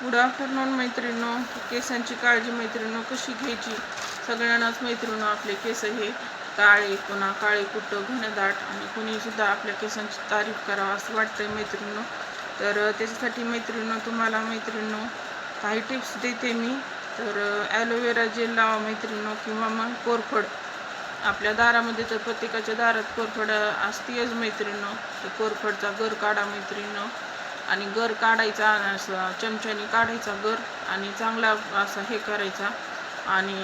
Good afternoon मैत्रिणींनो. केसांची काळजी मैत्रिणींनो कशी घ्यायची? सगळ्यांनाच मैत्रिणींनो आपले केस हे काळे पुन्हा काळे कुट्ट घनदाट. आणि कुणीसुद्धा आपल्या केसांची तारीफ करावं असं वाटतंय मैत्रिणींनो. तर त्याच्यासाठी मैत्रिणींनो तुम्हाला मैत्रिणींनो काही टिप्स देते मी. तर ॲलोवेरा जेल लावा मैत्रिणींनो किंवा मग कोरफड. आपल्या दारामध्ये तर प्रत्येकाच्या दारात कोरफड असतीच मैत्रिणींनो. तर कोरफडचा गर काढा मैत्रिणींनो. आणि गर काढायचा असं चमच्याने काढायचा गर आणि चांगला असा हे करायचा. आणि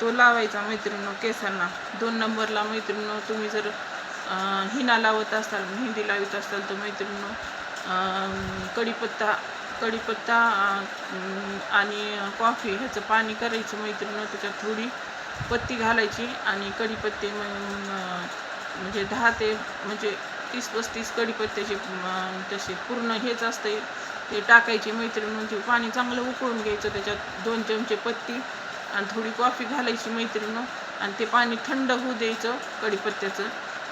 तो लावायचा मैत्रिणीनो केसांना. दोन नंबरला मैत्रिणीनो तुम्ही जर हिना लावत असाल मेहंदी लावत असाल तर मैत्रिणीनो कढीपत्ता कढीपत्ता आणि कॉफी ह्याचं पाणी करायचं मैत्रिणींनो त्याच्यात थोडी पत्ती घालायची आणि कढीपत्ते म्हणजे दहा ते म्हणजे तीस पस्तीस कढीपत्त्याचे तसे पूर्ण हेच असते ते टाकायचे मैत्रीण ते पाणी चांगलं उकळून घ्यायचं त्याच्यात दोन चमचे पत्ती आणि थोडी कॉफी घालायची मैत्रिणं आणि ते पाणी थंड होऊ द्यायचं कढीपत्त्याचं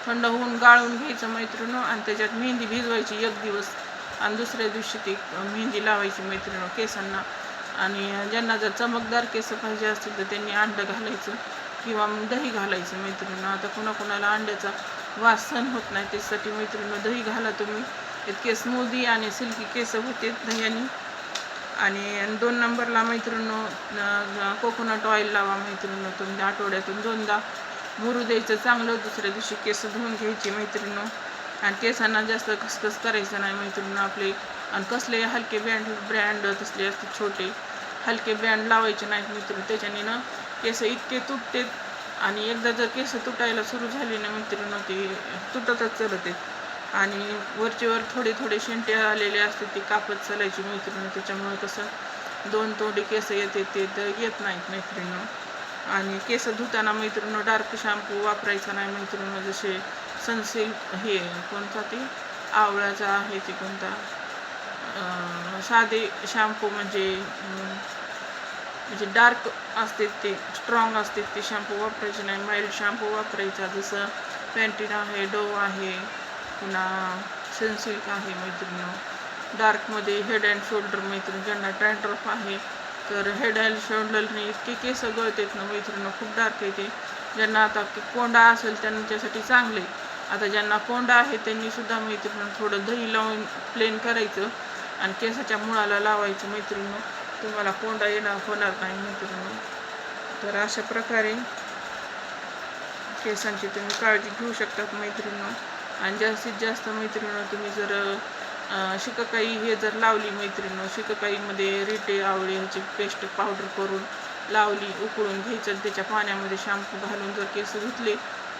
थंड होऊन गाळून घ्यायचं मैत्रिणं आणि त्याच्यात मेहंदी भिजवायची एक दिवस. आणि दुसऱ्या दिवशी ती मेहंदी लावायची मैत्रिणं केसांना. आणि ज्यांना जर चमकदार केस पाहिजे असतील तर त्यांनी अंडं घालायचं किंवा मग दही घालायचं मैत्रिणी. आता कुणाकुणाला अंड्याचा वास सहन होत नाही त्याच्यासाठी मैत्रिणी दही घाला तुम्ही. इतके स्मूदी आणि सिल्की केस होते दह्याने. आणि दोन नंबरला मैत्रिणी कोकोनट ऑइल लावा मैत्रिणी तुम्ही आठवड्यातून दोनदा. मुरू द्यायचं चांगलं दुसऱ्या दिवशी केस धुवून घ्यायची मैत्रिणी. आणि केसांना जास्त खसखस करायचं नाही मैत्रिणी आपले. आणि कसले हलके ब्रँड ब्रँड तसले असते छोटे हलके ब्रँड लावायचे नाहीत मित्र त्याच्याने ना केस इतके तुटतेत आणि एकदा जर केस तुटायला सुरू झाली ना मित्रांनो ते तुटतच चालत. आहेत आणि वरचीवर थोडे थोडे शेंटे आलेले असते ते कापत चालायची मैत्रिणी त्याच्यामुळे कसं दोन तोंडी केस येते ते तर येत नाहीत मैत्रिणी आणि केस धुताना मैत्रिणी डार्क शॅम्पू वापरायचा नाही. मैत्रिणी जसे सनसिल्क हे कोणता ते आवळ्याचा आहे ते कोणता साधे शॅम्पू म्हणजे म्हणजे डार्क असते ते स्ट्रॉंग असते ते शॅम्पू वापरायचे नाही. माइल्ड शॅम्पू वापरायचा जसं पॅन्टीन आहे डोव आहे पुन्हा सनसिल्क आहे मैत्रिणी डार्कमध्ये हेड अँड शोल्डर मैत्रिणी ज्यांना ट्रँड्रफ आहे तर हेड अँड शोल्डरने इतके केस गळतात ना मैत्रिणी खूप डार्क येते ज्यांना आता कोंडा असेल त्यांच्यासाठी चांगले. आता ज्यांना कोंडा आहे त्यांनीसुद्धा मैत्रिणी थोडं दही लावून प्लेन करायचं आणि केसाच्या मुळाला लावायचं मैत्रिणी तुम्हाला कोंडा येणार होणार नाही मैत्रिणी तर अशा प्रकारे केसांची तुम्ही काळजी घेऊ शकतात मैत्रिणी आणि जास्तीत जास्त मैत्रिणी तुम्ही जर शिककाई हे जर लावली मैत्रिणी शिककाईमध्ये रिटे आवळे ह्याची पेस्ट पावडर करून लावली उकळून घ्यायचं त्याच्या पाण्यामध्ये शॅम्पू घालून जर केस धुतले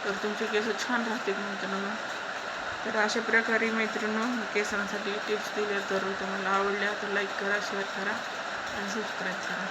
तर तुमचे केस छान राहतात मैत्रिणी तर अशा प्रकारे मैत्रिणी केसांसाठी टिप्स दिल्या तर तुम्हाला आवडल्या तर लाईक करा शेअर करा. आणि सबस्क्राईब करा